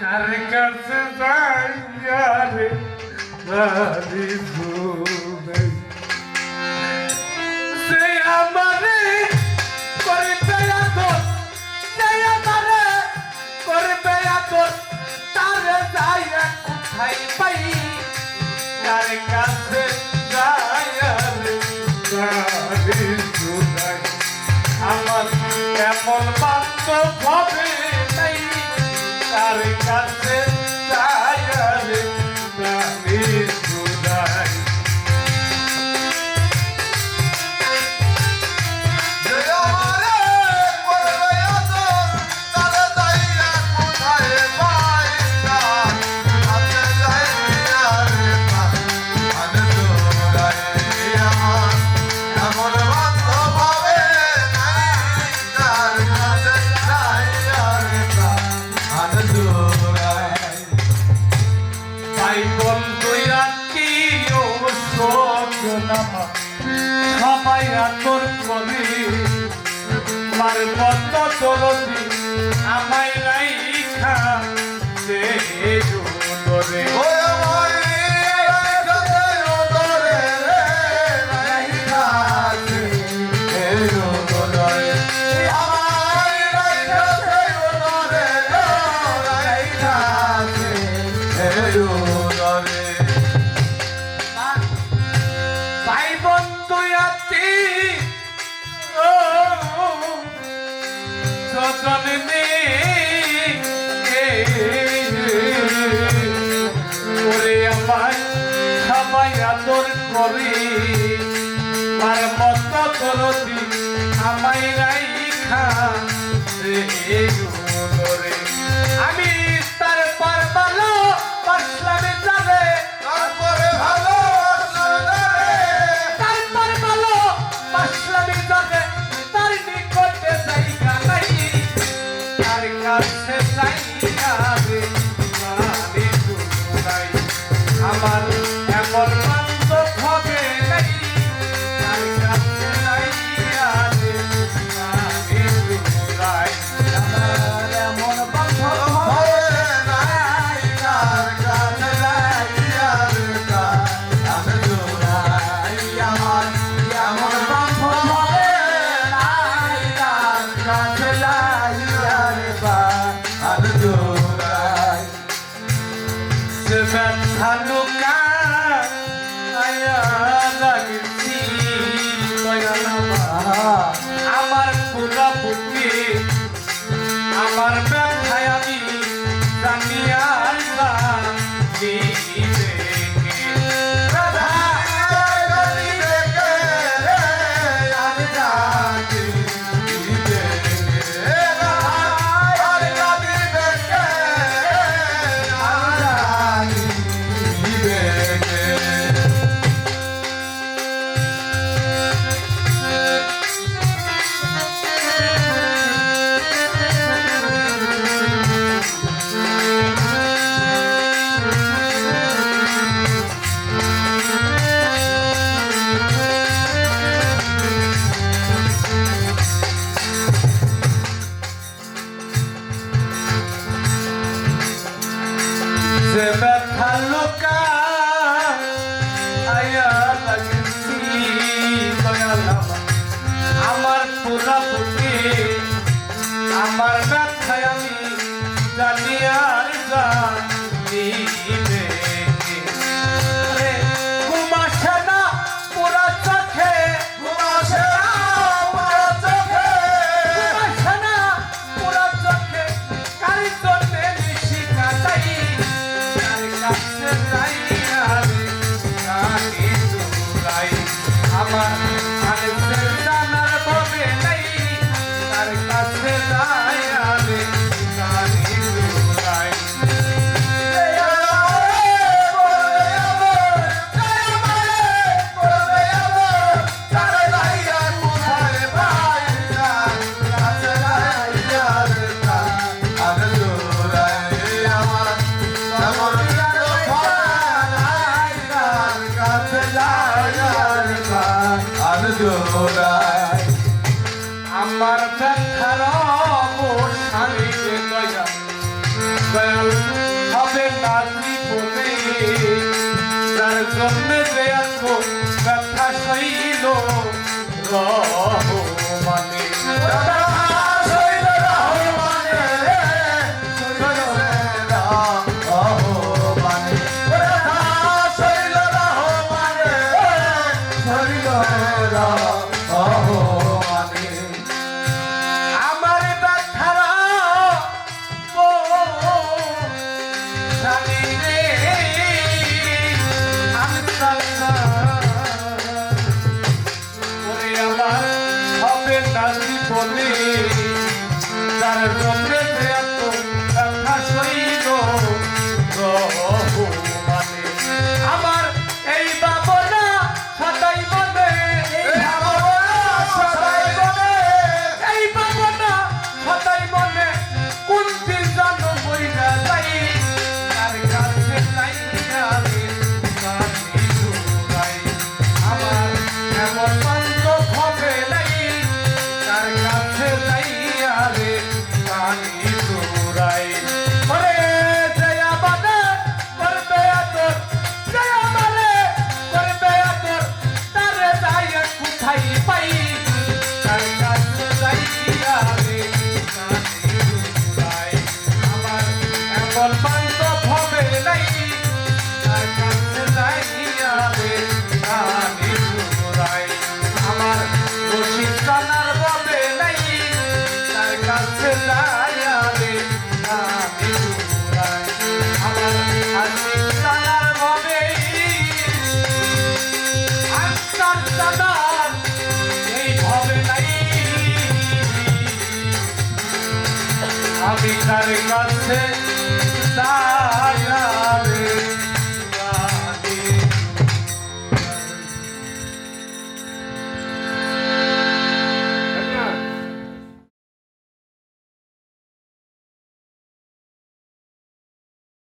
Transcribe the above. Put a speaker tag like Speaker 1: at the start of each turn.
Speaker 1: কার কাছে যাই রে তারি সে আমারে করবে আদর, সে আমারে করবে আদর, তার যাই কোথায় পাই? কার কাছে যাই রে তারি
Speaker 2: আমার এমন বাস্তব হবে?
Speaker 1: prazer. পাথর কবি মার পদ্ম চলতি আমায় রাইখা দেহ আর মত তোর আমায় রাইখা রে। আমার পুরা পুত্রি আমার ব্যথায় আমি জানিয়ার
Speaker 2: দিবে?
Speaker 1: আমার ব্যথার অবসানে দয়া। দয়াল হবে না তার জন্য তার কাছে